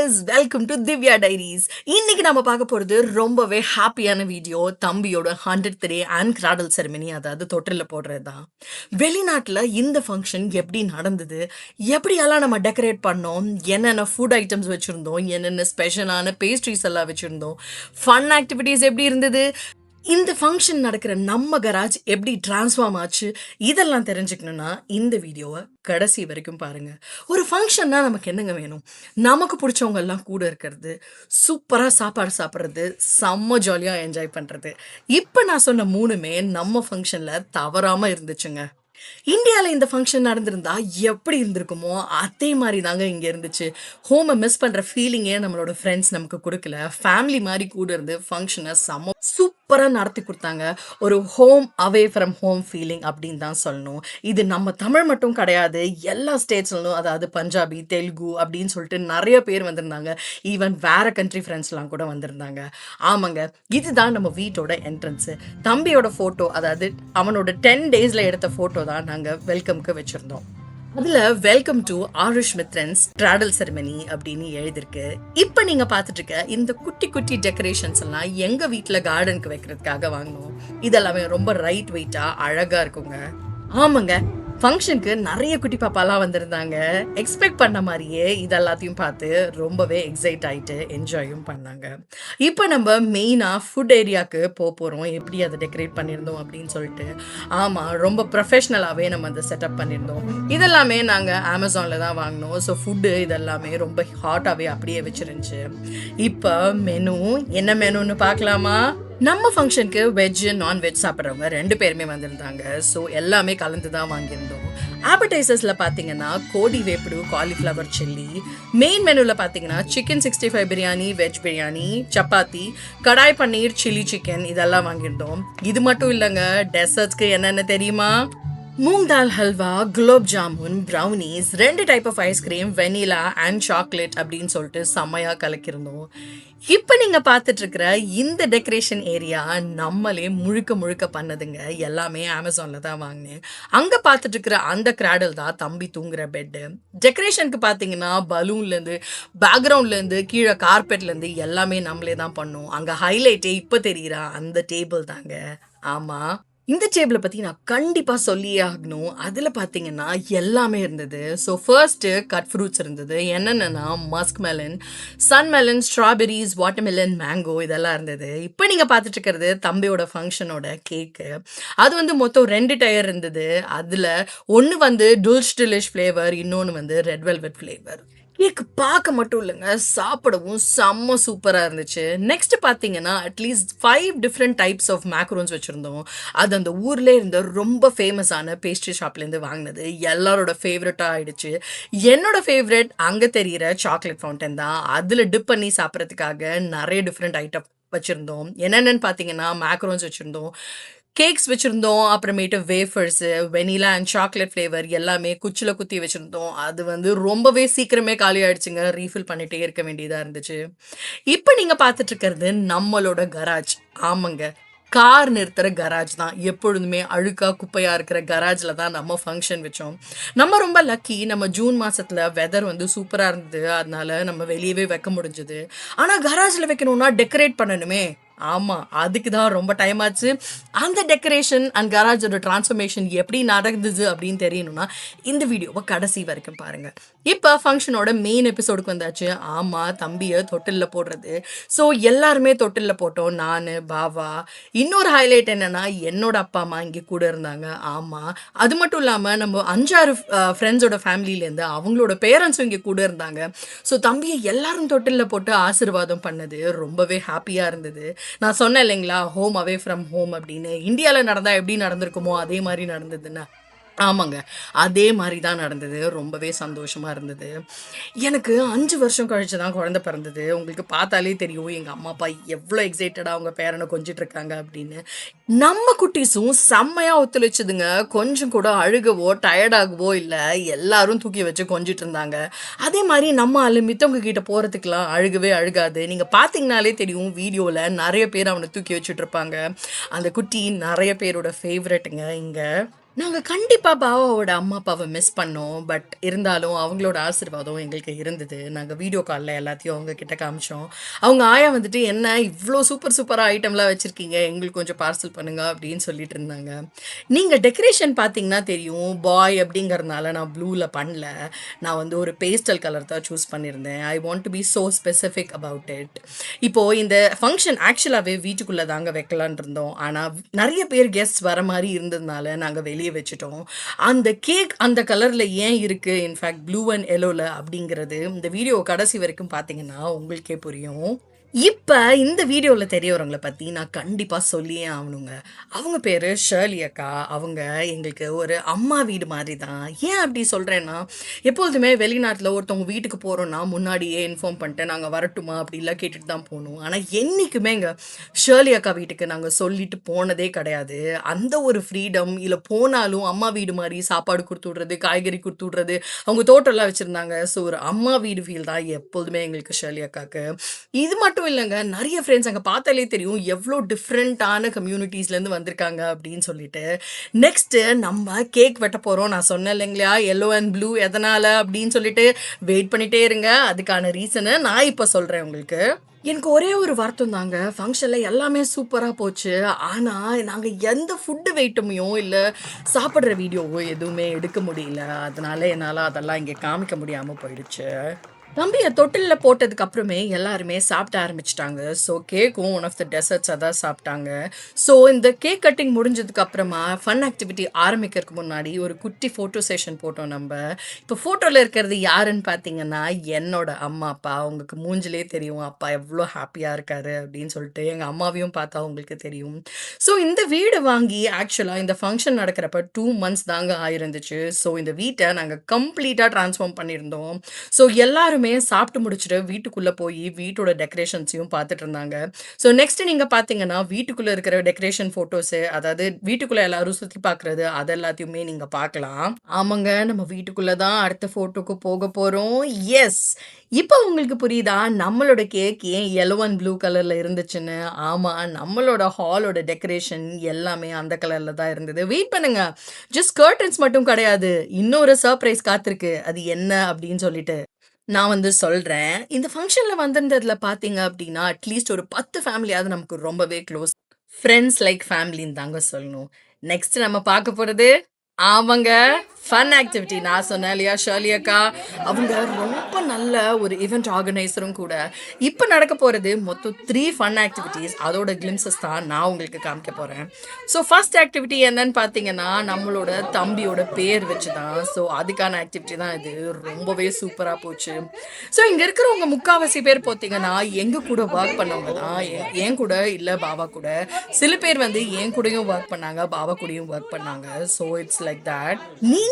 Viewers welcome to Divya diaries இன்னைக்கு நம்ம பார்க்க போகிறது ரொம்பவே ஹாப்பியான வீடியோ தம்பியோட hundred three and cradle ceremony அதாவது தொட்டிலில் போடுறது தான் வெளிநாட்டில் இந்த ஃபங்க்ஷன் எப்படி நடந்தது? எப்படியெல்லாம் நம்ம டெக்கரேட் பண்ணோம்? என்னென்ன ஃபுட் ஐட்டம்ஸ் வச்சுருந்தோம்? என்னென்ன ஸ்பெஷலான பேஸ்ட்ரிஸ் எல்லாம் வச்சுருந்தோம்? ஃபன் ஆக்டிவிட்டீஸ் எப்படி இருந்தது? இந்த ஃபங்க்ஷன் நடக்கிற நம்ம கராஜ் எப்படி டிரான்ஸ்ஃபார்ம் ஆச்சு இதெல்லாம் தெரிஞ்சுக்கணுன்னா இந்த வீடியோவை கடைசி வரைக்கும் பாருங்கள் ஒரு ஃபங்க்ஷன்னா நமக்கு என்னங்க வேணும்? நமக்கு பிடிச்சவங்கெல்லாம் கூட இருக்கிறது சூப்பராக சாப்பாடு சாப்பிட்றது செம்ம ஜாலியாக என்ஜாய் பண்ணுறது இப்போ நான் சொன்ன மூணுமே நம்ம ஃபங்க்ஷனில் தவறாமல் இருந்துச்சுங்க. இந்தியாவில் இந்த ஃபங்க்ஷன் நடந்திருந்தா எப்படி இருந்திருக்குமோ அதே மாதிரி தாங்க இங்கே இருந்துச்சு. ஹோமை மிஸ் பண்ணுற ஃபீலிங்கே நம்மளோட ஃப்ரெண்ட்ஸ் நமக்கு கொடுக்கல. ஃபேமிலி மாதிரி கூட இருந்து ஃபங்க்ஷனை செம்ம சூப்பராக நடத்தி கொடுத்தாங்க. ஒரு home away from home feeling அப்படின்னு தான் சொல்லணும். இது நம்ம தமிழ் மட்டும் கிடையாது. எல்லா ஸ்டேட்ஸ்லும் அதாவது பஞ்சாபி தெலுங்கு அப்படின்னு சொல்லிட்டு நிறைய பேர் வந்திருந்தாங்க. ஈவன் வேற கண்ட்ரி ஃப்ரெண்ட்ஸ்லாம் கூட வந்திருந்தாங்க. ஆமாங்க இதுதான் நம்ம வீட்டோட என்ட்ரன்ஸு தம்பியோட ஃபோட்டோ அதாவது அவனோட டென் டேஸில் எடுத்த ஃபோட்டோ தான் நாங்கள் வெல்கம்க்கு வச்சுருந்தோம். அதில் welcome to Aarush Mithran's cradle ceremony அப்படின்னு எழுதிருக்கு. இப்போ நீங்கள் பார்த்துட்டு இருக்க இந்த குட்டி குட்டி டெக்கரேஷன்ஸ் எல்லாம் எங்கள் வீட்டில் கார்டனுக்கு வைக்கிறதுக்காக வாங்கினோம். இதெல்லாமே ரொம்ப ரைட் வெயிட்டாக அழகாக இருக்குங்க. ஆமாங்க ஃபங்க்ஷனுக்கு நிறைய குட்டி பாப்பாலாம் வந்திருந்தாங்க. எக்ஸ்பெக்ட் பண்ண மாதிரியே இதெல்லாத்தையும் பார்த்து ரொம்பவே எக்ஸைட் ஆகிட்டு என்ஜாயும் பண்ணாங்க. இப்போ நம்ம மெயினாக ஃபுட் ஏரியாவுக்கு போக போகிறோம் எப்படி அதை டெக்கரேட் பண்ணியிருந்தோம் அப்படின்னு சொல்லிட்டு. ஆமாம் ரொம்ப ப்ரொஃபஷ்னலாகவே நம்ம அதை செட்டப் பண்ணியிருந்தோம். இதெல்லாமே நாங்கள் அமேசானில் தான் வாங்கினோம். ஸோ ஃபுட்டு இதெல்லாமே ரொம்ப ஹாட்டாகவே அப்படியே வச்சிருந்துச்சு. இப்போ மெனு என்ன மெனுன்னு பார்க்கலாமா? நம்ம ஃபங்க்ஷனுக்கு வெஜ் நான்வெஜ் சாப்பிட்றவங்க ரெண்டு பேருமே வந்திருந்தாங்க. ஸோ எல்லாமே கலந்து தான் வாங்கியிருந்தோம். ஆப்படைசர்ஸில் பார்த்தீங்கன்னா கோடி வேப்பிடு காலிஃப்ளவர் சில்லி மெயின் மெனுவில் பார்த்தீங்கன்னா chicken sixty five biryani veg biryani chapati kadai paneer chilli chicken இதெல்லாம் வாங்கியிருந்தோம். இது மட்டும் இல்லைங்க டெசர்ட்ஸ்க்கு என்னென்ன தெரியுமா? மூங் தால் ஹல்வா குலோப் ஜாமுன் ப்ரௌனிஸ் ரெண்டு type of ice cream vanilla and chocolate அப்படின்னு சொல்லிட்டு செம்மையாக கலக்கியிருந்தோம் இப்போ நீங்கள் பார்த்துட்ருக்கிற இந்த டெக்கரேஷன் ஏரியா நம்மளே முழுக்க முழுக்க பண்ணதுங்க எல்லாமே அமேசானில் தான் வாங்கினேன் அங்கே பார்த்துட்ருக்கிற அந்த கிராடல் தான் தம்பி தூங்குற பெட்டு டெக்கரேஷனுக்கு பார்த்தீங்கன்னா பலூன்லேருந்து பேக்ரவுண்ட்லேருந்து கீழே கார்பெட்லேருந்து எல்லாமே நம்மளே தான் பண்ணோம் அங்கே ஹைலைட்டே இப்போ தெரிகிற அந்த டேபிள் தாங்க ஆமாம் இந்த டேபிளை பற்றி நான் கண்டிப்பாக சொல்லியே ஆகணும். அதில் பார்த்தீங்கன்னா எல்லாமே இருந்தது. ஸோ ஃபர்ஸ்ட்டு கட் ஃப்ரூட்ஸ் இருந்தது. என்னென்னா musk melon sun melon strawberries watermelon mango இதெல்லாம் இருந்தது. இப்போ நீங்கள் பார்த்துட்டு இருக்கிறது தம்பியோட ஃபங்க்ஷனோட கேக்கு அது வந்து மொத்தம் ரெண்டு டயர் இருந்தது. அதில் ஒன்று வந்து டுல்ஷ் டிலிஷ் ஃப்ளேவர் இன்னொன்று வந்து ரெட் வெல்வெட் ஃப்ளேவர் கேக் பார்க்க மட்டும் இல்லைங்க. சாப்பிடவும் செம்ம சூப்பராக இருந்துச்சு. நெக்ஸ்ட் பார்த்தீங்கன்னா at least five different types of macarons வச்சுருந்தோம். அது அந்த ஊரில் இருந்த ரொம்ப ஃபேமஸான பேஸ்ட்ரி ஷாப்லேருந்து வாங்கினது. எல்லாரோட ஃபேவரட்டாக ஆயிடுச்சு. என்னோட ஃபேவரட் அங்கே தெரிகிற சாக்லேட் ஃபவுண்டன் தான். அதில் டிப் பண்ணி சாப்பிட்றதுக்காக நிறைய டிஃப்ரெண்ட் ஐட்டம் வச்சுருந்தோம். என்னென்னு பார்த்தீங்கன்னா மேக்ரோன்ஸ் வச்சுருந்தோம். கேக்ஸ் வச்சுருந்தோம் அப்புறமேட்டு wafers vanilla and chocolate flavour எல்லாமே குச்சில் குத்தி வச்சுருந்தோம். அது வந்து ரொம்பவே சீக்கிரமே காலி ஆயிடுச்சுங்க. ரீஃபில் பண்ணிகிட்டே இருக்க வேண்டியதாக இருந்துச்சு. இப்போ நீங்கள் பார்த்துட்டு இருக்கிறது நம்மளோட கராஜ் ஆமாங்க. கார் நிறுத்துகிற கராஜ் தான். எப்பொழுதுமே அழுக்காக குப்பையாக இருக்கிற கராஜில் தான் நம்ம ஃபங்க்ஷன் வச்சோம். நம்ம ரொம்ப லக்கி நம்ம ஜூன் மாதத்தில் வெதர் வந்து சூப்பராக இருந்தது. அதனால நம்ம வெளியவே வைக்க முடிஞ்சது. ஆனால் கராஜில் வைக்கணும்னா டெக்கரேட் பண்ணணுமே. ஆமாம் அதுக்கு தான் ரொம்ப டைம் ஆச்சு. அந்த டெக்கரேஷன் அண்ட் கராஜோட டிரான்ஸ்ஃபர்மேஷன் எப்படி நடந்தது அப்படின்னு தெரியணும்னா இந்த வீடியோவை கடைசி வரைக்கும் பாருங்கள் இப்போ ஃபங்க்ஷனோட மெயின் எபிசோடுக்கு வந்தாச்சு. ஆமாம் தம்பியை தொட்டிலில் போடுறது. ஸோ எல்லாருமே தொட்டிலில் போட்டோம். நான் பாவா. இன்னொரு ஹைலைட் என்னென்னா என்னோட அப்பா அம்மா இங்கே கூட இருந்தாங்க. ஆமாம் அது மட்டும் இல்லாமல் நம்ம அஞ்சாறு ஃப்ரெண்ட்ஸோட ஃபேமிலியிலேருந்து அவங்களோட பேரண்ட்ஸும் இங்கே கூட இருந்தாங்க. ஸோ தம்பியை எல்லாரும் தொட்டிலில் போட்டு ஆசிர்வாதம் பண்ணது ரொம்பவே ஹாப்பியாக இருந்தது. நான் சொன்னேன் இல்லைங்களா ஹோம் அவே ஃப்ரம் ஹோம் அப்படின்னு. இந்தியாவில் நடந்தால் எப்படி நடந்திருக்குமோ அதே மாதிரி நடந்ததுன்னா. ஆமாங்க. அதே மாதிரி தான் நடந்தது. ரொம்பவே சந்தோஷமாக இருந்தது. எனக்கு அஞ்சு வருஷம் கழிச்சு தான் குழந்தை பிறந்தது. உங்களுக்கு பார்த்தாலே தெரியும் எங்கள் அம்மா அப்பா எவ்வளோ எக்ஸைட்டடாக அவங்க பேரனை கொஞ்சிட்டு இருக்காங்க அப்படின்னு. நம்ம குட்டீஸும் செம்மையாக ஒத்துழைச்சதுங்க. கொஞ்சம் கூட அழுகவோ டயர்டாகவோ இல்லை எல்லாரும் தூக்கி வச்சு கொஞ்சிட்டு இருந்தாங்க. அதே மாதிரி நம்ம ஆளு மித்தவங்க கிட்ட போகிறதுக்கெலாம் அழுகவே அழுகாது. நீங்கள் பார்த்தீங்கனாலே தெரியும் வீடியோவில் நிறைய பேர் அவனை தூக்கி வச்சுட்ருப்பாங்க அந்த குட்டி நிறைய பேரோட ஃபேவரெட்டுங்க இங்கே. நாங்கள் கண்டிப்பாக பாவாவோட அம்மா அப்பாவை மிஸ் பண்ணோம். பட் இருந்தாலும் அவங்களோட ஆசீர்வாதம் எங்களுக்கு இருந்தது. நாங்கள் வீடியோ காலில் எல்லாத்தையும் அவங்க கிட்ட காமிச்சோம். அவங்க ஆயா வந்துட்டு, "என்ன இவ்வளோ சூப்பர் சூப்பராக ஐட்டம்லாம் வச்சுருக்கீங்க எங்களுக்கு கொஞ்சம் பார்சல் பண்ணுங்க" அப்படின்னு சொல்லிட்டு இருந்தாங்க. நீங்கள் டெக்கரேஷன் பார்த்தீங்கன்னா தெரியும். பாய் அப்படிங்கிறதுனால நான் ப்ளூவில் பண்ணல. நான் வந்து ஒரு பேஸ்டல் கலர் தான் சூஸ் பண்ணியிருந்தேன். I want to be so specific about it. இப்போது இந்த ஃபங்க்ஷன் ஆக்சுவலாகவே வீட்டுக்குள்ளே தாங்க வைக்கலான்னு இருந்தோம். ஆனால் நிறைய பேர் கெஸ்ட் வர மாதிரி இருந்ததுனால நாங்கள் வெளியே வச்சுட்டோம். அந்த கேக் அந்த கலர்ல ஏன் இருக்கு, இன்ஃபேக்ட் ப்ளூ அண்ட் எல்லோல அப்படிங்கிறது இந்த வீடியோ கடைசி வரைக்கும் பார்த்தீங்கன்னா உங்களுக்கே புரியும். இப்போ இந்த வீடியோவில் தெரியவரவங்களை பற்றி நான் கண்டிப்பாக சொல்லியே ஆகணுங்க அவங்க பேர் ஷர்லி அக்கா. அவங்க எங்களுக்கு ஒரு அம்மா வீடு மாதிரி தான். ஏன் அப்படி சொல்கிறேன்னா எப்பொழுதுமே வெளிநாட்டில் ஒருத்தவங்க வீட்டுக்கு போகிறோன்னா முன்னாடியே இன்ஃபார்ம் பண்ணிட்டு, நாங்கள் வரட்டுமா?" அப்படிலாம் கேட்டுட்டு தான் போகணும் ஆனால் என்றைக்குமே எங்கள் ஷர்லி அக்கா வீட்டுக்கு நாங்கள் சொல்லிட்டு போனதே கிடையாது. அந்த ஒரு ஃப்ரீடம் இல்லை போனாலும் அம்மா வீடு மாதிரி சாப்பாடு கொடுத்து விடுறது, காய்கறி கொடுத்து விடுறது, அவங்க தோட்டம்லாம் வச்சுருந்தாங்க ஸோ ஒரு அம்மா வீடு ஃபீல் தான் எப்போதுமே எங்களுக்கு ஷர்லி அக்காவுக்கு இது மட்டும் இல்லைங்க நிறைய ஃப்ரெண்ட்ஸ் அங்கே பார்த்தாலே தெரியும். எவ்வளோ டிஃப்ரெண்ட்டான கம்யூனிட்டீஸ்லேருந்து வந்திருக்காங்க அப்படின்னு சொல்லிட்டு. நெக்ஸ்ட்டு நம்ம கேக் வெட்ட போகிறோம் நான் சொன்னேன் இல்லைங்களா, எல்லோ அண்ட் ப்ளூ எதனால் அப்படின்னு சொல்லிட்டு வெயிட் பண்ணிட்டே இருங்க. அதுக்கான ரீசனை நான் இப்போ சொல்கிறேன் உங்களுக்கு. எனக்கு ஒரே ஒரு வருத்தம் தாங்க. ஃபங்க்ஷனில் எல்லாமே சூப்பராக போச்சு. ஆனால் நாங்கள் எந்த ஃபுட்டு வெயிட்டமையோ இல்லை சாப்பிட்ற வீடியோவோ எதுவுமே எடுக்க முடியல. அதனால என்னால் அதெல்லாம் இங்கே காமிக்க முடியாமல் போயிடுச்சு. தம்பியை தொட்டிலில் போட்டதுக்கு அப்புறமே எல்லாருமே சாப்பிட ஆரம்பிச்சிட்டாங்க ஸோ கேக்கும் ஒன் ஆஃப் த டெசர்ட்ஸ் தான் சாப்பிட்டாங்க. ஸோ இந்த கேக் கட்டிங் முடிஞ்சதுக்கு அப்புறமா ஃபன் ஆக்டிவிட்டி ஆரம்பிக்கிறதுக்கு முன்னாடி ஒரு குட்டி ஃபோட்டோ செஷன் போட்டோம் நம்ப. இப்போ ஃபோட்டோவில் இருக்கிறது யாருன்னு பார்த்தீங்கன்னா, என்னோட அம்மா, அப்பா. அவங்களுக்கு மூஞ்சிலே தெரியும். அப்பா எவ்வளோ ஹாப்பியாக இருக்காரு அப்படின்னு சொல்லிட்டு. எங்கள் அம்மாவையும் பார்த்தா அவங்களுக்கு தெரியும். ஸோ இந்த வீடு வாங்கி ஆக்சுவலாக இந்த ஃபங்க்ஷன் நடக்கிறப்ப டூ மந்த்ஸ் தாங்க ஆயிருந்துச்சு. ஸோ இந்த வீட்டை நாங்கள் கம்ப்ளீட்டாக ட்ரான்ஸ்ஃபார்ம் பண்ணியிருந்தோம். ஸோ எல்லாரும் சாப்பிட்டு முடிச்சுட்டு வீட்டுக்குள்ள போய் வீட்டோட டெக்கரேஷன்ஸையும் பார்த்துட்டு இருந்தாங்க. ஸோ நெக்ஸ்ட் நீங்க பார்த்தீங்கன்னா, வீட்டுக்குள்ள இருக்கிற டெக்கரேஷன் ஃபோட்டோஸு அதாவது வீட்டுக்குள்ள எல்லாரும் சுத்தி பார்க்குறது, அது எல்லாத்தையுமே நீங்க பார்க்கலாம். ஆமாங்க. நம்ம வீட்டுக்குள்ளே தான் அடுத்த ஃபோட்டோக்கு போக போறோம். எஸ். இப்போ உங்களுக்கு புரியுதா? நம்மளோட கேக் ஏன் எல்லோ அண்ட் ப்ளூ கலர்ல இருந்துச்சுன்னு. ஆமா. நம்மளோட ஹாலோட டெக்கரேஷன் எல்லாமே அந்த கலர்ல தான் இருந்தது. வெயிட் பண்ணுங்க. ஜஸ்ட் கர்டன்ஸ் மட்டும் கிடையாது. இன்னொரு சர்ப்ரைஸ் காத்திருக்கு. அது என்ன அப்படின்னு சொல்லிட்டு. நான் வந்து சொல்றேன். இந்த ஃபங்ஷன்ல வந்திருந்ததுல பார்த்தீங்க அப்படின்னா, அட்லீஸ்ட் ஒரு 10 ஃபேமிலியாவது நமக்கு ரொம்பவே க்ளோஸ். ஃப்ரெண்ட்ஸ் லைக் ஃபேமிலின்னு தாங்க சொல்லணும். நெக்ஸ்ட் நம்ம பார்க்க போறது ஆமாங்க. Fun activity. நான் சொன்னேன் இல்லையா ஷர்லி அக்கா, அவங்க ரொம்ப நல்ல ஒரு ஈவெண்ட் ஆர்கனைசரும் கூட. இப்போ நடக்க போகிறது மொத்தம் த்ரீ ஃபன் ஆக்டிவிட்டீஸ். அதோட கிளிம்சஸ் தான் நான் உங்களுக்கு காமிக்க போகிறேன் ஸோ ஃபர்ஸ்ட் ஆக்டிவிட்டி என்னன்னு பார்த்தீங்கன்னா, நம்மளோட தம்பியோட பேர் வச்சு தான். ஸோ அதுக்கான ஆக்டிவிட்டி தான் இது. ரொம்பவே சூப்பராக போச்சு. ஸோ இங்கே இருக்கிறவங்க முக்காவாசி பேர் பார்த்தீங்கன்னா, எங்கள் கூட ஒர்க் பண்ணவங்க தான். என் கூட இல்லை பாபா கூட. சில பேர் வந்து என் கூடயும் ஒர்க் பண்ணாங்க. பாவா கூடயும் ஒர்க் பண்ணாங்க. So it's like that.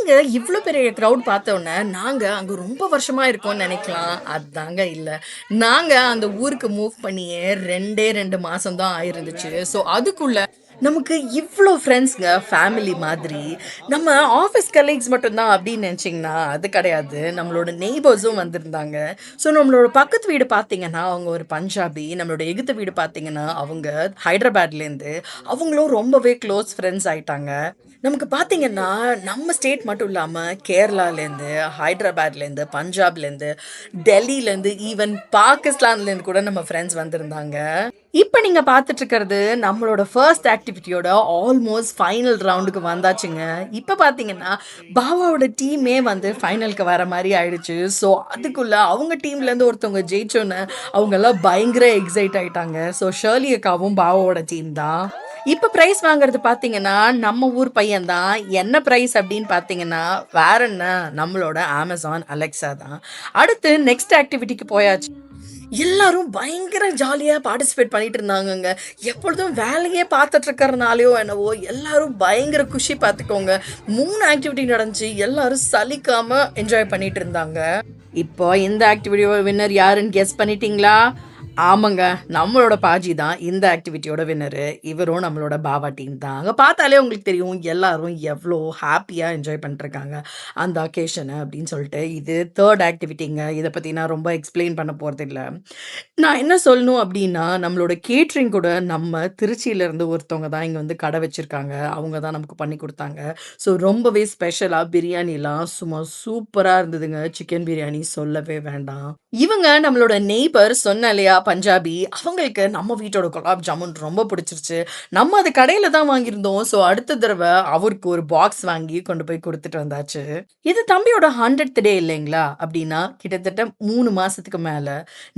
நீங்க இவ்வளோ பெரிய க்ரௌட் பார்த்தோன்னே நாங்கள் அங்கே ரொம்ப வருஷமாக இருக்கோம்னு நினைக்கலாம் அதாங்க இல்லை நாங்கள் அந்த ஊருக்கு மூவ் பண்ணியே ரெண்டே ரெண்டு மாதம் தான் ஆயிருந்துச்சு. ஸோ அதுக்குள்ளே நமக்கு இவ்வளோ ஃப்ரெண்ட்ஸுங்க ஃபேமிலி மாதிரி. நம்ம ஆஃபீஸ் கலீக்ஸ் மட்டும்தான் அப்படின்னு நினச்சிங்கன்னா அது கிடையாது. நம்மளோட நெய்பர்ஸும் வந்திருந்தாங்க. ஸோ நம்மளோட பக்கத்து வீடு பார்த்தீங்கன்னா, அவங்க ஒரு பஞ்சாபி. நம்மளோட எகுத்த வீடு பார்த்தீங்கன்னா, அவங்க ஹைதராபாத்லேருந்து. அவங்களும் ரொம்பவே க்ளோஸ் ஃப்ரெண்ட்ஸ் ஆயிட்டாங்க. நமக்கு பார்த்தீங்கன்னா, நம்ம ஸ்டேட் மட்டும் இல்லாமல் கேரளாலேருந்து, ஹைதராபாத்லேருந்து, பஞ்சாப்லேருந்து, டெல்லிலேருந்து, ஈவன் பாகிஸ்தான்லேருந்து கூட நம்ம ஃப்ரெண்ட்ஸ் வந்திருந்தாங்க. இப்போ நீங்கள் பார்த்துட்டு இருக்கிறது நம்மளோட ஃபர்ஸ்ட் ஆக்டிவிட்டியோட ஆல்மோஸ்ட் ஃபைனல் ரவுண்டுக்கு வந்தாச்சுங்க. இப்போ பார்த்தீங்கன்னா, பாபாவோட டீமே வந்து ஃபைனலுக்கு வர மாதிரி ஆயிடுச்சு. ஸோ அதுக்குள்ளே அவங்க டீம்லேருந்து ஒருத்தவங்க ஜெயிச்சோன்னு அவங்கெல்லாம் பயங்கர எக்ஸைட் ஆயிட்டாங்க. ஸோ ஷர்லி அக்காவும் பாபாவோட டீம் தான். இப்ப பிரைஸ் வாங்குறது பார்த்தீங்கன்னா, நம்ம ஊர் பையன் தான். என்ன பிரைஸ் அப்படின்னு பார்த்தீங்கன்னா, வேற என்ன நம்மளோட அமேசான் அலெக்ஸா தான். அடுத்து நெக்ஸ்ட் ஆக்டிவிட்டிக்கு போயாச்சு. எல்லாரும் பயங்கர ஜாலியாக பார்ட்டிசிபேட் பண்ணிட்டு இருந்தாங்கங்க. எப்பொழுதும் வேலையே பார்த்துட்டு இருக்கிறனாலயோ என்னவோ, எல்லாரும் பயங்கர குஷி பார்த்துக்கோங்க. மூணு ஆக்டிவிட்டி நடந்துச்சு. எல்லாரும் சலிக்காம என்ஜாய் பண்ணிட்டு இருந்தாங்க. இப்போ இந்த ஆக்டிவிட்டியோட வின்னர் யாருன்னு கெஸ் பண்ணிட்டீங்களா? ஆமாங்க. நம்மளோட பாஜி தான் இந்த ஆக்டிவிட்டியோட வின்னரு. இவரும் நம்மளோட பாபா டீம் தான். அங்கே பார்த்தாலே உங்களுக்கு தெரியும் எல்லாரும் எவ்வளோ ஹாப்பியாக என்ஜாய் பண்ணிட்டுருக்காங்க. அந்த அக்கேஷனை அப்படின்னு சொல்லிட்டு. இது தேர்ட் ஆக்டிவிட்டிங்க. இதை பற்றி நான் ரொம்ப எக்ஸ்ப்ளைன் பண்ண போறதில்ல. நான் என்ன சொல்லணும் அப்படின்னா, நம்மளோட கேட்ரிங் கூட நம்ம திருச்சியிலேருந்து ஒருத்தவங்க தான் இங்கே வந்து கடை வச்சுருக்காங்க அவங்க தான் நமக்கு பண்ணி கொடுத்தாங்க ஸோ ரொம்பவே ஸ்பெஷலாக பிரியாணிலாம் சும்மா சூப்பராக இருந்ததுங்க. சிக்கன் பிரியாணி சொல்லவே வேண்டாம். இவங்க நம்மளோட நெய்பர் சொன்னாலையா இல்லையா பஞ்சாபி. அவங்களுக்கு நம்ம வீட்டோட குலாப் ஜாமுன் ரொம்ப பிடிச்சிருச்சு. நம்ம அது கடையில தான் வாங்கியிருந்தோம். ஸோ அடுத்த தடவை அவருக்கு ஒரு பாக்ஸ் வாங்கி கொண்டு போய் கொடுத்துட்டு வந்தாச்சு. இது தம்பியோட 100த் டே இல்லைங்களா? அப்படின்னா கிட்டத்தட்ட மூணு மாசத்துக்கு மேல.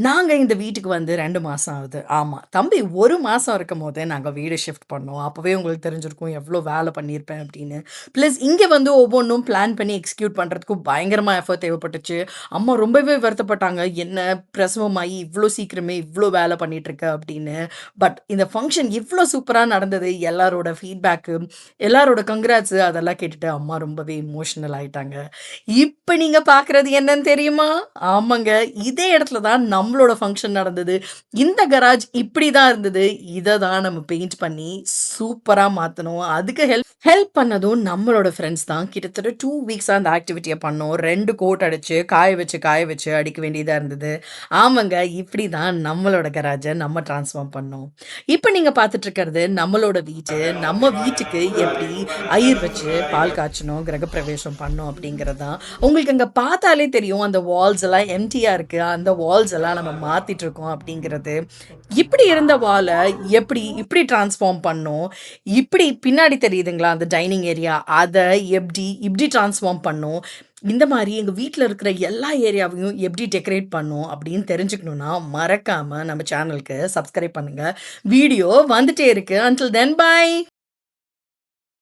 நாங்க இந்த வீட்டுக்கு வந்து ரெண்டு மாசம் ஆகுது. ஆமா. தம்பி 1 மாசம் இருக்கும்போதே நாங்க வீடு ஷிஃப்ட் பண்ணோம். அப்பவே உங்களுக்கு தெரிஞ்சிருக்கும் எவ்வளோ வேலை பண்ணியிருப்பேன் அப்படின்னு. பிளஸ் இங்க வந்து ஒவ்வொன்றும் பிளான் பண்ணி எக்ஸிக்யூட் பண்ணுறதுக்கும் பயங்கரமா எஃபோர்ட் தேவைப்பட்டுச்சு. அம்மா ரொம்பவே வருத்தப்பட்டாங்க. என்ன பிரசவமாகி இவ்வளோ சீக்கிரமே இவ்வளோ வேலை பண்ணிட்டுருக்க அப்படின்னு. பட் இந்த ஃபங்க்ஷன் இவ்வளோ சூப்பராக நடந்தது. எல்லாரோட ஃபீட்பேக்கு, எல்லாரோட கங்க்ராட்ஸு அதெல்லாம் கேட்டுட்டு அம்மா ரொம்பவே எமோஷனல் ஆயிட்டாங்க. இப்போ நீங்கள் பார்க்குறது என்னன்னு தெரியுமா? ஆமாங்க. இதே இடத்துல தான் நம்மளோட ஃபங்க்ஷன் நடந்தது. இந்த கராஜ் இப்படி தான் இருந்தது. இதை தான் நம்ம பெயிண்ட் பண்ணி சூப்பராக மாற்றணும் அதுக்கு ஹெல்ப் ஹெல்ப் பண்ணதும் நம்மளோட ஃப்ரெண்ட்ஸ் தான். கிட்டத்தட்ட டூ வீக்ஸாக அந்த ஆக்டிவிட்டியை பண்ணோம். ரெண்டு கோட் அடிச்சு, காய வச்சு, காய வச்சு அடிக்க வேண்டியது இருந்தது. ஆமாங்க. இப்படி தான் நம்மளோட கராஜ நம்ம ட்ரான்ஸ்ஃபார்ம் பண்ணோம். இப்போ நீங்க பார்த்துட்ருக்கிறது நம்மளோட வீடு. நம்ம வீட்டுக்கு எப்படி ஐயர் வச்சு பால் காய்ச்சணும், கிரகப்பிரவேசம் பண்ணோம் அப்படிங்கிறது தான். உங்களுக்கு அங்கே பார்த்தாலே தெரியும். அந்த வால்ஸ் எல்லாம் எம்டியாக இருக்கு. அந்த வால்ஸ் எல்லாம் நம்ம மாத்திட்டு இருக்கோம் அப்படிங்கிறது. இப்படி இருந்த வாலை எப்படி இப்படி ட்ரான்ஸ்ஃபார்ம் பண்ணோம். இப்படி பின்னாடி தெரியுதுங்களா? அந்த டைனிங் ஏரியா. அதை எப்படி இப்படி ட்ரான்ஸ்ஃபார்ம் பண்ணோம். இந்த மாதிரி எங்கள் வீட்டில் இருக்கிற எல்லா ஏரியாவையும் எப்படி டெக்கரேட் பண்ணோம் அப்படின்னு தெரிஞ்சுக்கணுன்னா மறக்காமல் நம்ம சேனலுக்கு சப்ஸ்கிரைப் பண்ணுங்கள் வீடியோ வந்துட்டே இருக்குது அன்டில் தென் பை.